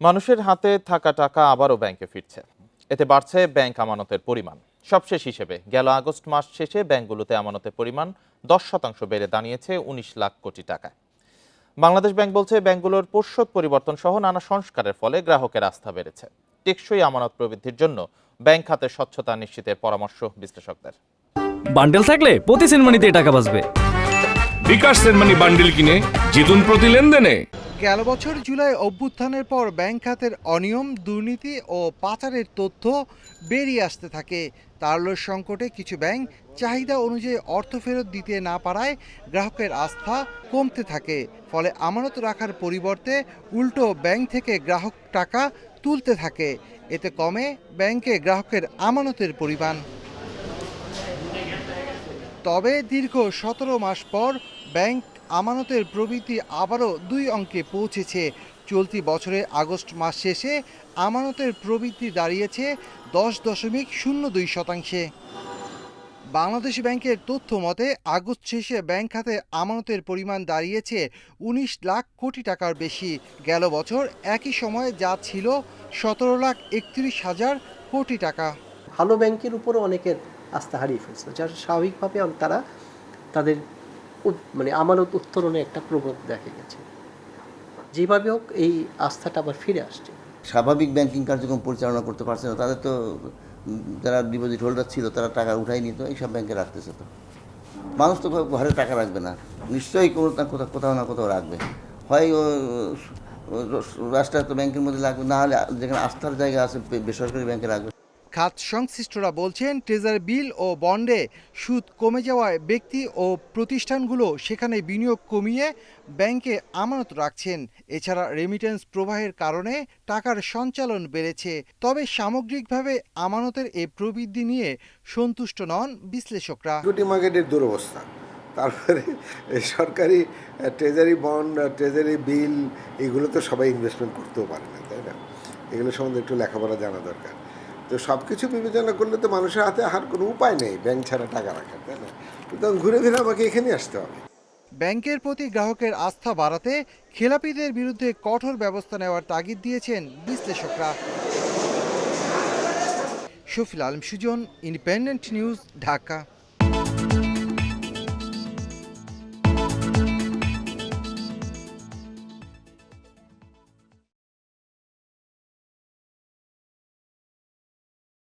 মানুষের হাতে থাকা টাকা আবারও ব্যাংকে ফিরছে। এতে বাড়ছে ব্যাংক আমানতের পরিমাণ। সবশেষ হিসেবে গেল আগস্ট মাস শেষে ব্যাংকগুলোতে আমানতের পরিমাণ দশ শতাংশ বেড়ে দাঁড়িয়েছে উনিশ লাখ কোটি টাকায়। বাংলাদেশ ব্যাংক বলছে ব্যাংকগুলোর পর্ষদ পরিবর্তন সহ নানা সংস্কারের ফলে গ্রাহকের আস্থা বেড়েছে। টেকসই আমানত প্রবৃদ্ধির জন্য ব্যাংক খাতের স্বচ্ছতা নিশ্চিতের পরামর্শ বিশ্লেষকদের। বান্ডেল থাকলে প্রতি সেনমানিতে টাকা বাঁচবে। বিকাশ সেনমানি বান্ডিল কিনে জিতুন প্রতি লেনদেনে। গেল বছর জুলাই অভ্যুত্থানের পর ব্যাংক খাতের অনিয়ম, দুর্নীতি ও পাচারের তথ্য বেরিয়ে আসতে থাকে। তারল্য সংকটে কিছু ব্যাংক চাহিদা অনুযায়ী অর্থ ফেরত দিতে না পারায় গ্রাহকের আস্থা কমতে থাকে। ফলে আমানত রাখার পরিবর্তে উল্টো ব্যাংক থেকে গ্রাহক টাকা তুলতে থাকে। এতে কমে ব্যাংকে গ্রাহকের আমানতের পরিমাণ। তবে দীর্ঘ সতেরো মাস পর ব্যাংক আমানতের প্রবৃদ্ধি আবারও দুই অঙ্কে পৌঁছেছে। চলতি বছরের আগস্ট মাস শেষে আমানতের প্রবৃদ্ধি দাঁড়িয়েছে দশ দশমিক শূন্য দুই শতাংশে। বাংলাদেশ ব্যাংকের তথ্য মতে, আগস্ট শেষে ব্যাংক খাতে আমানতের পরিমাণ দাঁড়িয়েছে উনিশ লাখ কোটি টাকার বেশি। গেল বছর একই সময়ে যা ছিল সতেরো লাখ একত্রিশ হাজার কোটি টাকা। ভালো ব্যাংকের উপরও অনেকের আস্থা হারিয়ে ফেলছে, যার স্বাভাবিকভাবে তারা তাদের মানে আমানত উত্তরণে একটা প্রবণ দেখা গেছে। যেভাবে হোক এই আস্থাটা আবার ফিরে আসছে। স্বাভাবিক ব্যাংকিং কার্যক্রম পরিচালনা করতে পারছে না, তাদের তো, যারা ডিপোজিট হোল্ডার ছিল তারা টাকা উঠাই নিত, এইসব ব্যাংকে রাখতেছে তো। মানুষ তো ঘরে টাকা রাখবে না। নিশ্চয়ই কোনো না কোথাও কোথাও না কোথাও রাখবে। হয় রাষ্ট্রায়ত্ত ব্যাংকের মধ্যে লাগবে, না হলে যেখানে আস্থার জায়গা আছে বেসরকারি ব্যাংকে রাখবে। খাত সংশ্লিষ্টরা বলছেন, ট্রেজারি বিল ও বন্ডে সুদ কমে যাওয়ায় ব্যক্তি ও প্রতিষ্ঠানগুলো সেখানে বিনিয়োগ কমিয়ে ব্যাংকে আমানত রাখছেন। এছাড়া রেমিটেন্স প্রবাহের কারণে টাকার সঞ্চালন বেড়েছে। তবে সামগ্রিকভাবে আমানতের এই প্রবৃদ্ধি নিয়ে সন্তুষ্ট নন বিশ্লেষকরা। মার্কেটের দুরবস্থা। তারপরে সরকারি ট্রেজারি বন্ড ট্রেজারি বিল এগুলো তো সবাই ইনভেস্টমেন্ট করতেও পারে না, তাই না? এগুলো সম্বন্ধে একটু লেখাপড়া জানা দরকার। তো সব কিছু বিবেচনা করলে তো মানুষের হাতে আর কোনো উপায় নেই। ব্যাংক ছাড়া টাকা রাখার তাই না? সুতরাং ঘুরে ফিরে আমাকে এখানে আসতে হবে। ব্যাংকের প্রতি গ্রাহকের আস্থা বাড়াতে খেলাপিদের বিরুদ্ধে কঠোর ব্যবস্থা নেওয়ার তাগিদ দিয়েছেন বিশ্লেষকরা। Shafil Alam Sujan, Independent News, Dhaka.